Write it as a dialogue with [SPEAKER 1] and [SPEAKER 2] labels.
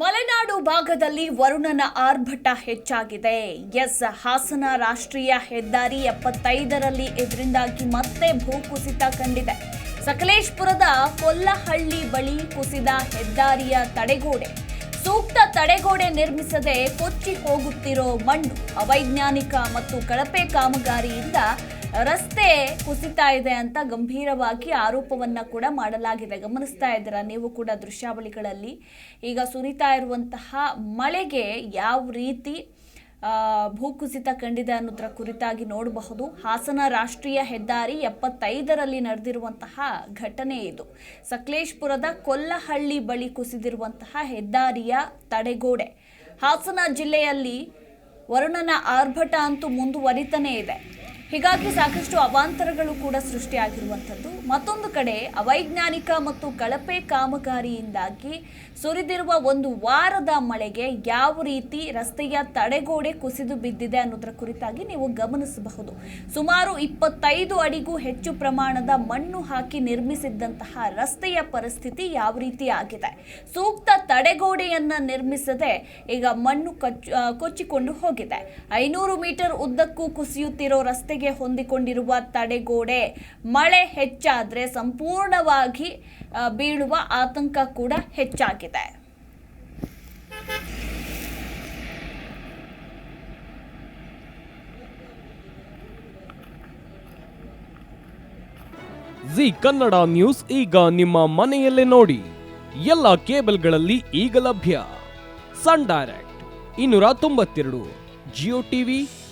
[SPEAKER 1] ಮಲೆನಾಡು ಭಾಗದಲ್ಲಿ ವರುಣನ ಆರ್ಭಟ ಹೆಚ್ಚಾಗಿದೆ. ಎಸ್, ಹಾಸನ ರಾಷ್ಟ್ರೀಯ ಹೆದ್ದಾರಿ ಎಪ್ಪತ್ತೈದರಲ್ಲಿ ಇದರಿಂದಾಗಿ ಮತ್ತೆ ಭೂಕುಸಿತ ಕಂಡಿದೆ. ಸಕಲೇಶ್ಪುರದ ಕೊಲ್ಲಹಳ್ಳಿ ಬಳಿ ಕುಸಿದ ಹೆದ್ದಾರಿಯ ತಡೆಗೋಡೆ. ಸೂಕ್ತ ತಡೆಗೋಡೆ ನಿರ್ಮಿಸದೆ ಕೊಚ್ಚಿ ಹೋಗುತ್ತಿರೋ ಮಣ್ಣು ಅವೈಜ್ಞಾನಿಕ ಮತ್ತು ಕಳಪೆ ಕಾಮಗಾರಿಯಿಂದ ರಸ್ತೆ ಕುಸಿತಾ ಇದೆ ಅಂತ ಗಂಭೀರವಾಗಿ ಆರೋಪವನ್ನ ಕೂಡ ಮಾಡಲಾಗಿದೆ. ಗಮನಿಸ್ತಾ ಇದ್ದೀರ ನೀವು ಕೂಡ ದೃಶ್ಯಾವಳಿಗಳಲ್ಲಿ? ಈಗ ಸುರಿತಾ ಇರುವಂತಹ ಮಳೆಗೆ ಯಾವ ರೀತಿ ಭೂಕುಸಿತ ಕಂಡಿದೆ ಅನ್ನೋದರ ಕುರಿತಾಗಿ ನೋಡಬಹುದು. ಹಾಸನ ರಾಷ್ಟ್ರೀಯ ಹೆದ್ದಾರಿ ಎಪ್ಪತ್ತೈದರಲ್ಲಿ ನಡೆದಿರುವಂತಹ ಘಟನೆ ಇದು. ಸಕಲೇಶ್ಪುರದ ಕೊಲ್ಲಹಳ್ಳಿ ಬಳಿ ಕುಸಿದಿರುವಂತಹ ಹೆದ್ದಾರಿಯ ತಡೆಗೋಡೆ. ಹಾಸನ ಜಿಲ್ಲೆಯಲ್ಲಿ ವರುಣನ ಆರ್ಭಟ ಅಂತೂ ಮುಂದುವರಿತಾನೇ ಇದೆ. ಹೀಗಾಗಿ ಸಾಕಷ್ಟು ಅವಾಂತರಗಳು ಕೂಡ ಸೃಷ್ಟಿಯಾಗಿರುವಂಥದ್ದು. ಮತ್ತೊಂದು ಕಡೆ ಅವೈಜ್ಞಾನಿಕ ಮತ್ತು ಕಳಪೆ ಕಾಮಗಾರಿಯಿಂದಾಗಿ ಸುರಿದಿರುವ ಒಂದು ವಾರದ ಮಳೆಗೆ ಯಾವ ರೀತಿ ರಸ್ತೆಯ ತಡೆಗೋಡೆ ಕುಸಿದು ಬಿದ್ದಿದೆ ಅನ್ನೋದರ ಕುರಿತಾಗಿ ನೀವು ಗಮನಿಸಬಹುದು. ಸುಮಾರು ಇಪ್ಪತ್ತೈದು ಅಡಿಗೂ ಹೆಚ್ಚು ಪ್ರಮಾಣದ ಮಣ್ಣು ಹಾಕಿ ನಿರ್ಮಿಸಿದ್ದಂತಹ ರಸ್ತೆಯ ಪರಿಸ್ಥಿತಿ ಯಾವ ರೀತಿ ಆಗಿದೆ? ಸೂಕ್ತ ತಡೆಗೋಡೆಯನ್ನ ನಿರ್ಮಿಸದೆ ಈಗ ಮಣ್ಣು ಕಚ್ಚು ಕೊಚ್ಚಿಕೊಂಡು ಹೋಗಿದೆ. ಐನೂರು ಮೀಟರ್ ಉದ್ದಕ್ಕೂ ಕುಸಿಯುತ್ತಿರೋ ರಸ್ತೆಗೆ ಹೊಂದಿಕೊಂಡಿರುವ ತಡೆಗೋಡೆ. ಮಳೆ ಹೆಚ್ಚಾದ್ರೆ ಸಂಪೂರ್ಣವಾಗಿ ಬೀಳುವ ಆತಂಕ ಕೂಡ ಹೆಚ್ಚಾಗಿದೆ.
[SPEAKER 2] ಜಿ ಕನ್ನಡ ನ್ಯೂಸ್ ಈಗ ನಿಮ್ಮ ಮನೆಯಲ್ಲೇ ನೋಡಿ. ಎಲ್ಲ ಕೇಬಲ್ಗಳಲ್ಲಿ ಈಗ ಲಭ್ಯ. ಸನ್ ಡೈರೆಕ್ಟ್, ಇನ್ನೂರ ತೊಂಬತ್ತೆರಡು, ಜಿಯೋ ಟಿವಿ